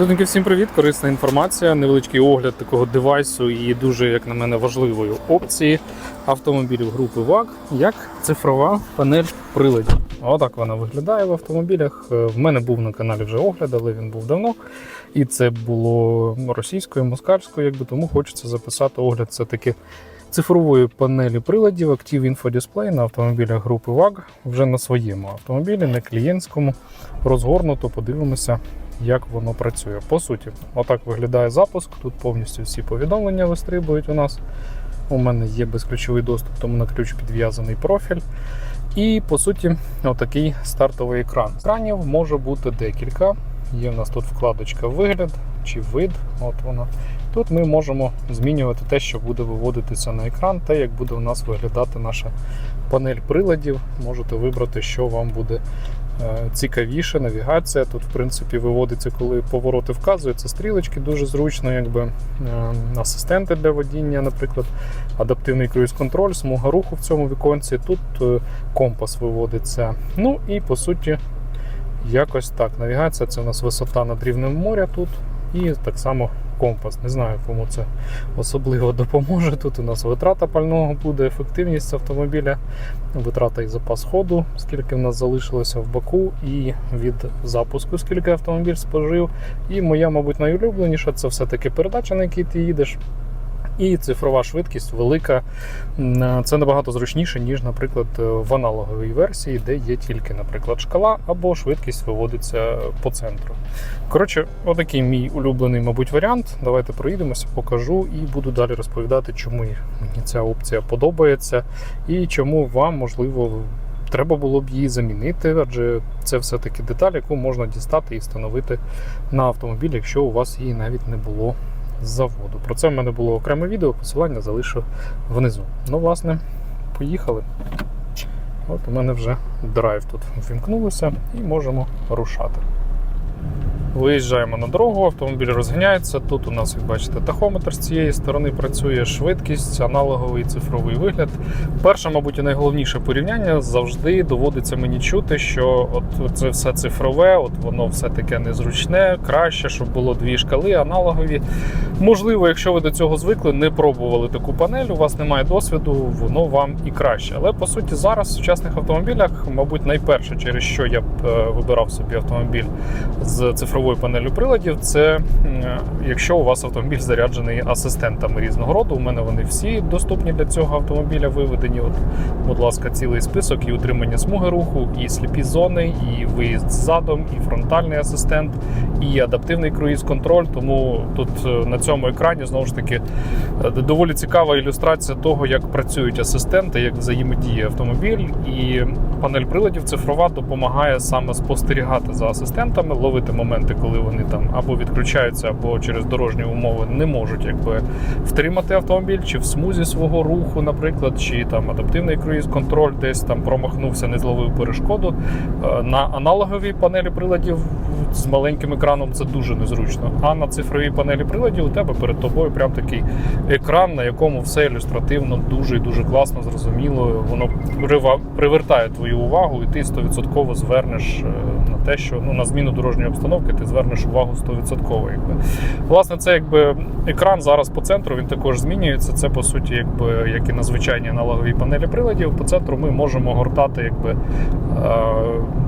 Людники, всім привіт! Корисна інформація, невеличкий огляд такого девайсу і дуже, як на мене, важливої опції автомобілів групи ВАГ, як цифрова панель приладів. Отак вона виглядає в автомобілях. Е, В мене був на каналі вже огляд, але він був давно. І це було російською, москальською, якби тому хочеться записати огляд все-таки цифрової панелі приладів Active Info на автомобілях групи ВАГ вже на своєму автомобілі, не клієнтському. Розгорнуто, подивимося, як воно працює. По суті, отак виглядає запуск. Тут повністю всі повідомлення вистрибують у нас. У мене є безключовий доступ, тому на ключ підв'язаний профіль. І по суті, отакий стартовий екран. Екранів може бути декілька. Є в нас тут вкладочка вигляд чи вид. От вона. Тут ми можемо змінювати те, що буде виводитися на екран, те, як буде у нас виглядати наша панель приладів. Можете вибрати, що вам буде е, цікавіше. Навігація. Тут, в принципі, виводиться, коли повороти вказуються, стрілочки дуже зручно, якби е, асистенти для водіння, наприклад, адаптивний круїз-контроль, смуга руху в цьому віконці. Тут е, компас виводиться. Ну і по суті, якось так. Навігація це у нас висота над рівнем моря тут. І так само компас. Не знаю, кому це особливо допоможе. Тут у нас витрата пального буде, ефективність автомобіля, витрата і запас ходу, скільки в нас залишилося в баку, і від запуску, скільки автомобіль спожив. І моя, мабуть, найулюбленіша це все-таки передача, на якій ти їдеш. І цифрова швидкість велика. Це набагато зручніше, ніж, наприклад, в аналоговій версії, де є тільки, наприклад, шкала або швидкість виводиться по центру. Коротше, отакий мій улюблений, мабуть, варіант. Давайте проїдемося, покажу і буду далі розповідати, чому мені ця опція подобається і чому вам, можливо, треба було б її замінити, адже це все-таки деталь, яку можна дістати і встановити на автомобіль, якщо у вас її навіть не було заводу. Про це в мене було окреме відео, посилання залишу внизу. Ну, власне, поїхали. От у мене вже драйв тут вімкнулося і можемо рушати. Виїжджаємо на дорогу, автомобіль розганяється. Тут у нас, як бачите, тахометр з цієї сторони працює швидкість, аналоговий цифровий вигляд. Перше, мабуть, і найголовніше порівняння завжди доводиться мені чути, що от це все цифрове, от воно все таке незручне, краще, щоб було дві шкали аналогові. Можливо, якщо ви до цього звикли, не пробували таку панель, у вас немає досвіду, воно вам і краще. Але по суті, зараз в сучасних автомобілях, мабуть, найперше, через що я б е, вибирав собі автомобіль з цифровою панелью приладів, це якщо у вас автомобіль заряджений асистентами різного роду. У мене вони всі доступні для цього автомобіля виведені. От, будь ласка, цілий список і утримання смуги руху, і сліпі зони, і виїзд задом, і фронтальний асистент, і адаптивний круїз-контроль. Тому тут е, на цьому екрані знову ж таки е, доволі цікава ілюстрація того, як працюють асистенти, як взаємодіє автомобіль. І панель приладів цифрова допомагає саме спостерігати за асистентами, ловити моменти, коли вони там або відключаються, або через дорожні умови не можуть якби втримати автомобіль, чи в смузі свого руху, наприклад, чи там адаптивний круїз-контроль десь там промахнувся, не зловив перешкоду. Е, На аналоговій панелі приладів з маленьким екраном це дуже незручно. А на цифровій панелі приладів у тебе перед тобою прям такий екран, на якому все ілюстративно дуже і дуже класно, зрозуміло. Воно привертає твою увагу, і ти 100% звернеш е, те, що ну на зміну дорожньої обстановки ти звернеш увагу 100%. Якби. Власне, це якби екран зараз по центру, він також змінюється. Це по суті, якби як і на звичайній аналоговій панелі приладів. По центру ми можемо гортати якби е,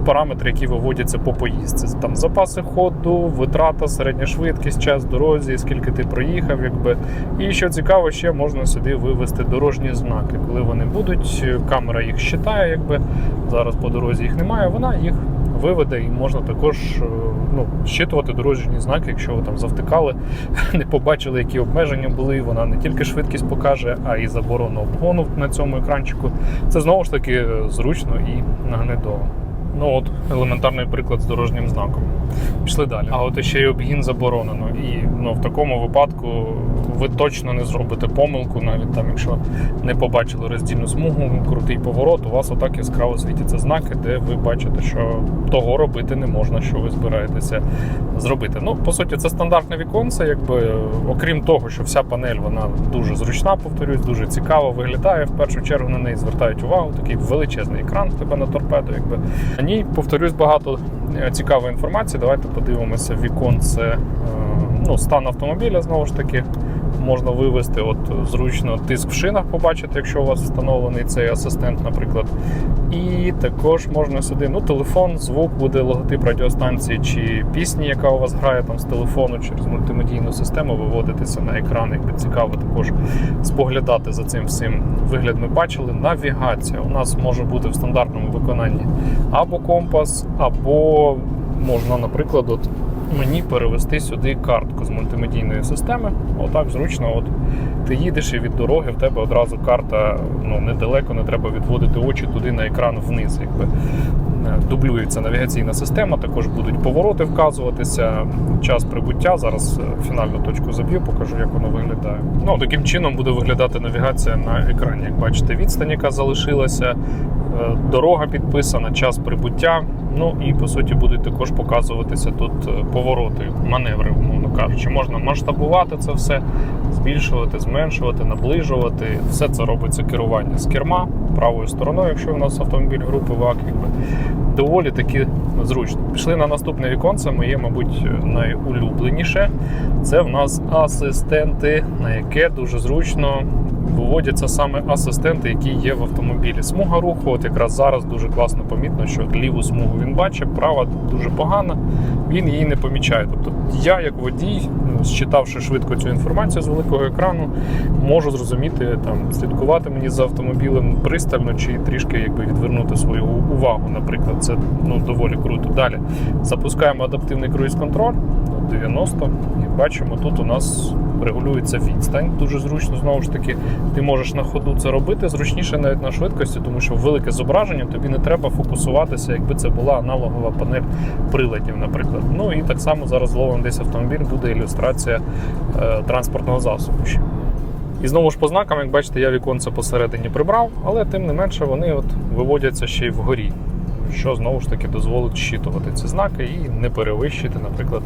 параметри, які виводяться по поїздці. Там запаси ходу, витрата, середня швидкість, час дорозі, скільки ти проїхав, якби. І що цікаво, ще можна сюди вивести дорожні знаки. Коли вони будуть, камера їх щитає, якби зараз по дорозі їх немає, вона їх виведе і можна також е, ну, щитувати дорожні знаки, якщо ви там завтикали, не побачили, які обмеження були. Вона не тільки швидкість покаже, а й заборону обгону на цьому екранчику. Це знову ж таки е, зручно і наглядово. Ну от елементарний приклад з дорожнім знаком. Пішли далі. А от ще й обгін заборонено. І ну, в такому випадку ви точно не зробите помилку, навіть там, якщо не побачили роздільну смугу, крутий поворот, у вас отак яскраво світяться знаки, де ви бачите, що того робити не можна, що ви збираєтеся зробити. Ну, по суті, це стандартне віконце, якби окрім того, що вся панель вона дуже зручна, повторюсь, дуже цікаво виглядає. В першу чергу на неї звертають увагу. Такий величезний екран в тебе на торпеду. Якби ній, повторюсь, багато е, цікавої інформації. Давайте подивимося віконце е, ну, стан автомобіля знову ж таки. Можна вивести от зручно тиск в шинах, побачити, якщо у вас встановлений цей асистент, наприклад. І також можна сюди ну, телефон, звук, буде логотип радіостанції чи пісні, яка у вас грає там з телефону через мультимедійну систему, виводитися на екран. Якби цікаво також споглядати за цим всім. Вигляд ми бачили. Навігація у нас може бути в стандартному виконанні або компас, або можна, наприклад, от мені перевести сюди картку з мультимедійної системи. Отак зручно. От ти їдеш і від дороги в тебе одразу карта ну, недалеко, не треба відводити очі туди на екран вниз. Якби. Е, Дублюється навігаційна система, також будуть повороти вказуватися, час прибуття. Зараз е, фінальну точку заб'ю, покажу, як воно виглядає. Ну, таким чином буде виглядати навігація на екрані. Як бачите, відстань, яка залишилася, дорога підписана, час прибуття. Ну і по суті будуть також показуватися тут е, повороти, маневри, умовно кажучи. Можна масштабувати це все, збільшувати, зменшувати, наближувати. Все це робиться керування з керма правою стороною, якщо у нас автомобіль групи ВАК, якби доволі таки зручно. Пішли на наступне віконце, моє, мабуть, найулюбленіше. Це в нас асистенти, на яке дуже зручно виводяться саме асистенти, які є в автомобілі. Смуга руху, от якраз зараз дуже класно помітно, що ліву смугу він бачить, права дуже погана, він її не помічає. Тобто я, як водій, ну, считавши швидко цю інформацію з великого екрану, можу зрозуміти там, слідкувати мені за автомобілем пристально чи трішки якби відвернути свою увагу. Наприклад, це ну доволі круто. Далі запускаємо адаптивний круїз-контроль. 90. Як бачимо, тут у нас регулюється відстань. Дуже зручно, знову ж таки, ти можеш на ходу це робити зручніше навіть на швидкості, тому що велике зображення тобі не треба фокусуватися, якби це була аналогова панель приладів, наприклад. Ну і так само зараз зловом десь автомобіль буде ілюстрація е, транспортного засобу. І знову ж по знакам, як бачите, я віконце посередині прибрав, але тим не менше вони от виводяться ще й вгорі що знову ж таки дозволить щитувати ці знаки і не перевищити, наприклад,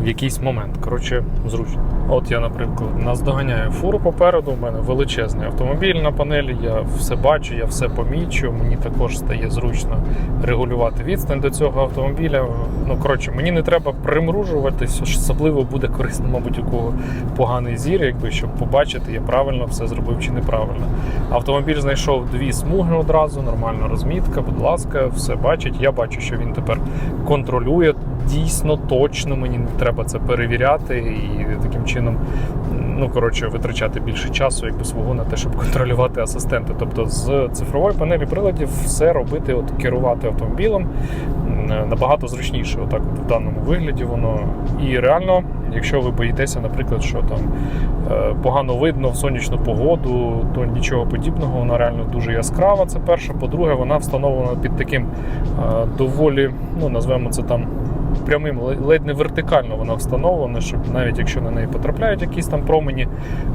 в якийсь момент. Коротше, зручно. От я, наприклад, наздоганяю фуру попереду. У мене величезний автомобіль на панелі. Я все бачу, я все помічу. Мені також стає зручно регулювати відстань до цього автомобіля. Ну коротше, мені не треба примружуватись, особливо буде корисно, мабуть, у кого поганий зір, якби щоб побачити, я правильно все зробив чи неправильно. Автомобіль знайшов дві смуги одразу, нормальна розмітка. Будь ласка, все бачить. Я бачу, що він тепер контролює дійсно точно. Мені не треба це перевіряти і таким чином, ну коротше, витрачати більше часу, якби свого на те, щоб контролювати асистенти. Тобто з цифрової панелі приладів все робити, от керувати автомобілем набагато зручніше. Отак, от в даному вигляді воно і реально. Якщо ви боїтеся, наприклад, що там е, погано видно в сонячну погоду, то нічого подібного, вона реально дуже яскрава. Це перше. По-друге, вона встановлена під таким е, доволі, ну назвемо це там. Прямим ледь не вертикально вона встановлена, щоб навіть якщо на неї потрапляють якісь там промені,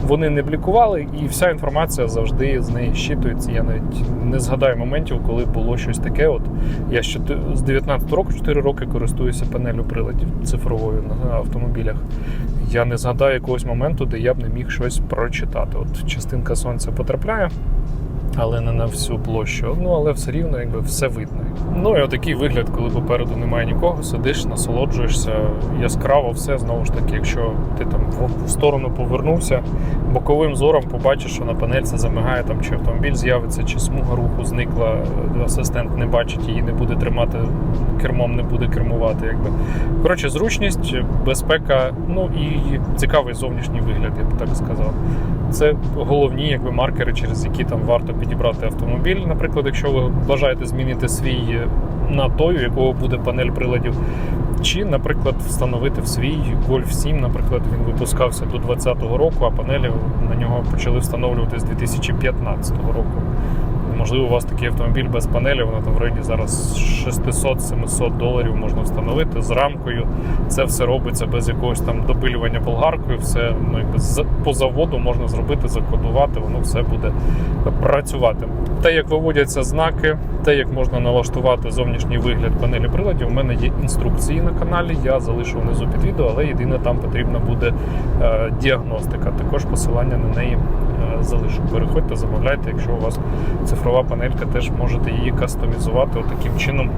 вони не блікували, і вся інформація завжди з неї щитується. Я навіть не згадаю моментів, коли було щось таке. От я ще з 19 року 4 роки користуюся панелю приладів цифровою на автомобілях. Я не згадаю якогось моменту, де я б не міг щось прочитати. От частинка сонця потрапляє, але не на всю площу. Ну але все рівно, якби все видно. Ну і отакий вигляд, коли попереду немає нікого, сидиш, насолоджуєшся яскраво, все знову ж таки, якщо ти там в сторону повернувся, боковим зором побачиш, що на панельці замигає там, чи автомобіль з'явиться, чи смуга руху зникла, асистент не бачить її, не буде тримати кермом, не буде кермувати. Якби коротше, зручність, безпека, ну і цікавий зовнішній вигляд, я б так сказав. Це головні якби маркери, через які там варто підібрати автомобіль. Наприклад, якщо ви бажаєте змінити свій на той, у якого буде панель приладів, чи, наприклад, встановити в свій Golf 7, наприклад, він випускався до 2020 року, а панелі на нього почали встановлювати з 2015 року. Можливо, у вас такий автомобіль без панелі, вона там в районі зараз 600-700 доларів можна встановити з рамкою. Це все робиться без якогось там допилювання болгаркою, все ну, якби по заводу можна зробити, закодувати, воно все буде працювати. Те, як виводяться знаки, те, як можна налаштувати зовнішній вигляд панелі приладів, у мене є інструкції на каналі. Я залишу внизу під відео, але єдине там потрібна буде е, діагностика. Також посилання на неї залишу. Переходьте, замовляйте, якщо у вас цифрова панелька, теж можете її кастомізувати таким чином,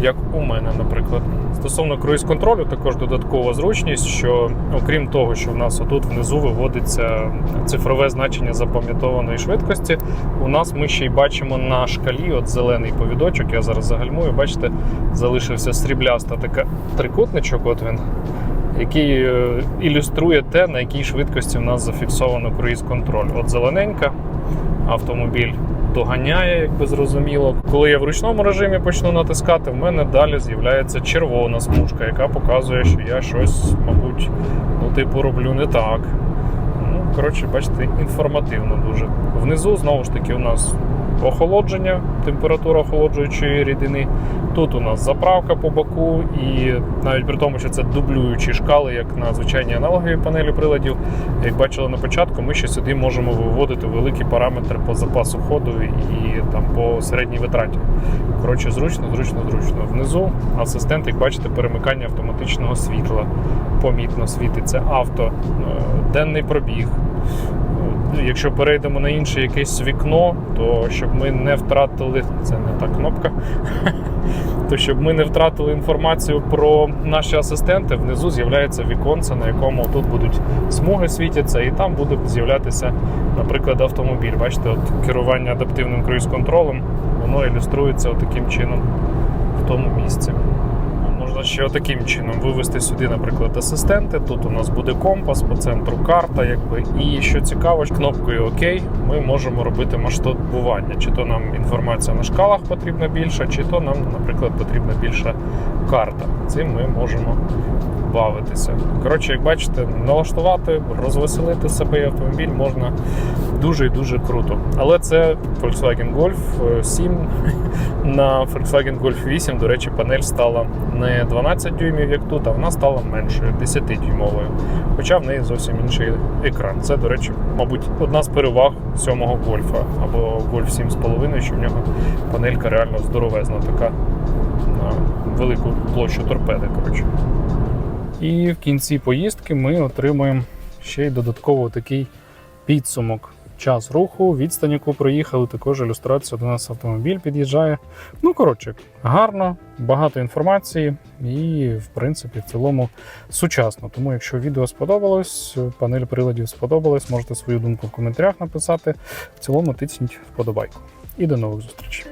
як у мене, наприклад. Стосовно круїз контролю, також додаткова зручність, що окрім того, що в нас отут внизу виводиться цифрове значення запам'ятованої швидкості, у нас ми ще й бачимо на шкалі, от зелений повідочок, я зараз загальмую, бачите, залишився срібляста така трикутничок, от він, який е, ілюструє те, на якій швидкості в нас зафіксовано круїз контроль. От зелененька автомобіль доганяє, якби зрозуміло. Коли я в ручному режимі почну натискати, в мене далі з'являється червона смужка, яка показує, що я щось, мабуть, ну, типу, роблю не так. Ну, коротше, бачите, інформативно дуже. Внизу, знову ж таки, у нас охолодження, температура охолоджуючої рідини. Тут у нас заправка по боку, і навіть при тому, що це дублюючі шкали, як на звичайній аналоговій панелі приладів, як бачили на початку, ми ще сюди можемо виводити великі параметри по запасу ходу і там по середній витраті. Коротше, зручно, зручно, зручно. Внизу асистент, як бачите, перемикання автоматичного світла. Помітно світиться авто, е, денний пробіг. Е, Якщо перейдемо на інше якесь вікно, то щоб ми не втратили, це не та кнопка, то щоб ми не втратили інформацію про наші асистенти, внизу з'являється віконце, на якому тут будуть смуги світяться, і там буде з'являтися, наприклад, автомобіль. Бачите, от керування адаптивним круїз-контролем, воно ілюструється таким чином в тому місці. Можна ще таким чином вивести сюди, наприклад, асистенти. Тут у нас буде компас, по центру карта, якби. І що цікаво, кнопкою ОК ми можемо робити масштабування. Чи то нам інформація на шкалах потрібна більша, чи то нам, наприклад, потрібна більша карта. Цим ми можемо бавитися. Коротше, як бачите, налаштувати, розвеселити себе і автомобіль можна дуже і дуже круто. Але це Volkswagen Golf 7. На Volkswagen Golf 8, до речі, панель стала не 12 дюймів, як тут, а вона стала меншою, 10-дюймовою. Хоча в неї зовсім інший екран. Це, до речі, мабуть, одна з переваг сьомого гольфа або Golf 7,5, що в нього панелька реально здоровезна, така на велику площу торпеди. Коротше. І в кінці поїздки ми отримуємо ще й додатково такий підсумок. Час руху, відстань, яку проїхали, також ілюстрація до нас автомобіль під'їжджає. Ну, коротше, гарно, багато інформації і, в принципі, в цілому сучасно. Тому, якщо відео сподобалось, панель приладів сподобалась, можете свою думку в коментарях написати. В цілому тисніть вподобайку. І до нових зустрічей.